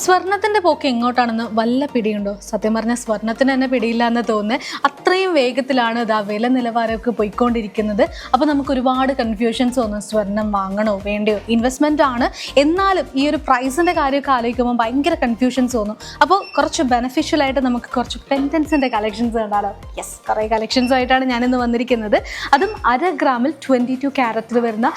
സ്വർണത്തിന്റെ പോക്ക് എങ്ങോട്ടാണെന്ന് വല്ല പിടിയുണ്ടോ? സത്യം പറഞ്ഞാൽ സ്വർണത്തിന് തന്നെ പിടിയില്ല എന്ന് തോന്നുന്നത് അത്രയും വേഗത്തിലാണ് ഇത് ആ വില നിലവാരമൊക്കെ പോയിക്കൊണ്ടിരിക്കുന്നത്. അപ്പോൾ നമുക്ക് ഒരുപാട് കൺഫ്യൂഷൻസ് തോന്നും സ്വർണം വാങ്ങണോ വേണ്ടയോ? ഇൻവെസ്റ്റ്മെന്റ് ആണ്. എന്നാലും ഈ ഒരു പ്രൈസിന്റെ കാര്യമൊക്കെ ആലോചിക്കുമ്പോൾ ഭയങ്കര കൺഫ്യൂഷൻസ് തോന്നും അപ്പോൾ കുറച്ച് ബെനഫിഷ്യൽ ആയിട്ട് നമുക്ക് കുറച്ച് പെൻഡൻസിന്റെ കളക്ഷൻസ് കണ്ടാലോ? യെസ് കുറേ കളക്ഷൻസ് ആയിട്ടാണ് ഞാനിന്ന് വന്നിരിക്കുന്നത്. അതും അര ഗ്രാമിൽ ട്വന്റി ടു ക്യാരറ്റിൽ വരുന്ന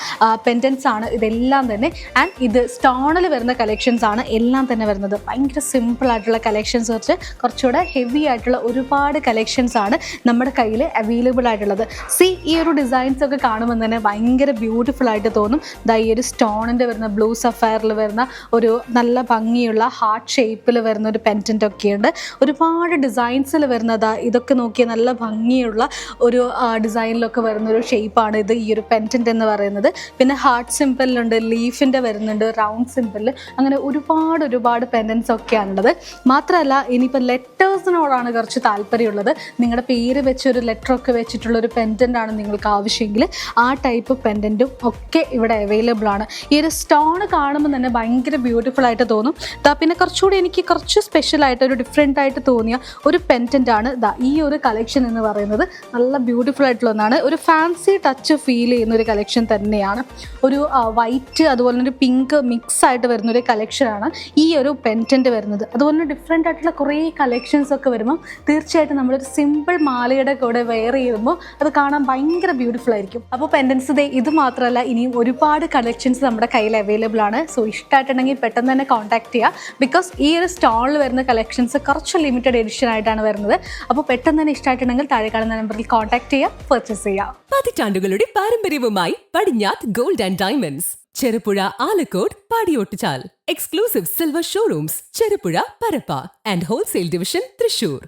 പെന്റൻസ് ആണ്. ഇതെല്ലാം തന്നെ. ആൻഡ് ഇത് സ്റ്റോണിൽ വരുന്ന കളക്ഷൻസ് ആണ് എല്ലാം തന്നെ വരുന്നത്. ഭയങ്കര സിമ്പിൾ ആയിട്ടുള്ള കളക്ഷൻസ് വെച്ച് കുറച്ചുകൂടെ ഹെവി ആയിട്ടുള്ള ഒരുപാട് കളക്ഷൻസ് ആണ്. നമ്മുടെ കയ്യിൽ അവൈലബിൾ ആയിട്ടുള്ളത്. സി ഈ ഒരു ഡിസൈൻസ് ഒക്കെ കാണുമ്പോൾ തന്നെ ഭയങ്കര ബ്യൂട്ടിഫുൾ ആയിട്ട് തോന്നും. ദാ ഈ ഒരു സ്റ്റോണിന്റെ വരുന്ന ബ്ലൂ സഫയറിൽ വരുന്ന ഒരു നല്ല ഭംഗിയുള്ള ഹാർട്ട് ഷേപ്പിൽ വരുന്ന ഒരു പെന്റന്റ് ഒക്കെയുണ്ട് ഒരുപാട് ഡിസൈൻസിൽ വരുന്നതാ ഇതൊക്കെ നോക്കിയാൽ നല്ല ഭംഗിയുള്ള ഒരു ഡിസൈനിലൊക്കെ വരുന്ന ഒരു ഷേപ്പാണ് ഇത് ഈ ഒരു പെന്റന്റ് എന്ന് പറയുന്നത്. പിന്നെ ഹാർട്ട് സിമ്പിളിലുണ്ട് ലീഫിന്റെ വരുന്നുണ്ട് റൗണ്ട് സിമ്പിളിൽ അങ്ങനെ ഒരുപാട് ഒരുപാട് പെൻഡൻസ് ഒക്കെയാണുള്ളത്. മാത്രമല്ല ഇനിയിപ്പോൾ ലെറ്റേഴ്സിനോടാണ് കുറച്ച് താല്പര്യമുള്ളത്. നിങ്ങളുടെ പേര് വെച്ചൊരു ഒക്കെ വെച്ചിട്ടുള്ള ഒരു പെൻഡന്റ് ആണ് നിങ്ങൾക്ക് ആവശ്യമെങ്കിൽ ആ ടൈപ്പ് പെൻഡന്റും ഒക്കെ ഇവിടെ അവൈലബിൾ ആണ്. ഈ ഒരു സ്റ്റോൺ കാണുമ്പോൾ തന്നെ ഭയങ്കര ബ്യൂട്ടിഫുൾ ആയിട്ട് തോന്നും. ദാ പിന്നെ കുറച്ചുകൂടി എനിക്ക് കുറച്ച് സ്പെഷ്യൽ ആയിട്ട് ഒരു ഡിഫറെന്റ് ആയിട്ട് തോന്നിയ ഒരു പെൻഡന്റ് ആണ് ദാ ഈ ഒരു കളക്ഷൻ എന്ന് പറയുന്നത്. നല്ല ബ്യൂട്ടിഫുൾ ആയിട്ടുള്ള ഒന്നാണ്. ഒരു ഫാൻസി ടച്ച് ഫീൽ ചെയ്യുന്ന ഒരു കളക്ഷൻ തന്നെയാണ്. ഒരു വൈറ്റ് അതുപോലെ തന്നെ ഒരു പിങ്ക് മിക്സ് ആയിട്ട് വരുന്ന ഒരു കളക്ഷനാണ് ഈ ഒരു പെന്റന്റ് വരുന്നത്. അതുപോലെ തന്നെ ഡിഫറെന്റ് ആയിട്ടുള്ള കുറേ കളക്ഷൻസ് ഒക്കെ വരുമ്പോൾ തീർച്ചയായിട്ടും നമ്മളൊരു സിമ്പിൾ മാലയുടെ കൂടെ വെയർ ചെയ്യുമ്പോൾ അത് കാണാൻ ഭയങ്കര ബ്യൂട്ടിഫുൾ ആയിരിക്കും. അപ്പോൾ പെൻഡൻസ് ഡേ ഇത് മാത്രമല്ല ഇനിയും ഒരുപാട് കളക്ഷൻസ് നമ്മുടെ കയ്യിൽ അവൈലബിൾ ആണ്. സോ ഇഷ്ടമായിട്ടുണ്ടെങ്കിൽ പെട്ടെന്ന് തന്നെ കോൺടാക്ട് ചെയ്യുക ബിക്കോസ് ഈ ഒരു സ്റ്റാളിൽ വരുന്ന കളക്ഷൻസ് കുറച്ച് ലിമിറ്റഡ് എഡിഷൻ ആയിട്ടാണ് വരുന്നത്. അപ്പോൾ പെട്ടെന്ന് തന്നെ ഇഷ്ടമായിട്ടുണ്ടെങ്കിൽ താഴെ കാണുന്ന നമ്പറിൽ കോൺടാക്ട് ചെയ്യുക പർച്ചേസ് ചെയ്യുക പതിറ്റാണ്ടുകളുടെ പാരമ്പര്യവുമായി Padinjath gold and diamonds Cherupuzha Alakode Padiyottuchal. Exclusive silver showrooms Cherupuzha Parappa. And wholesale division Thrissur.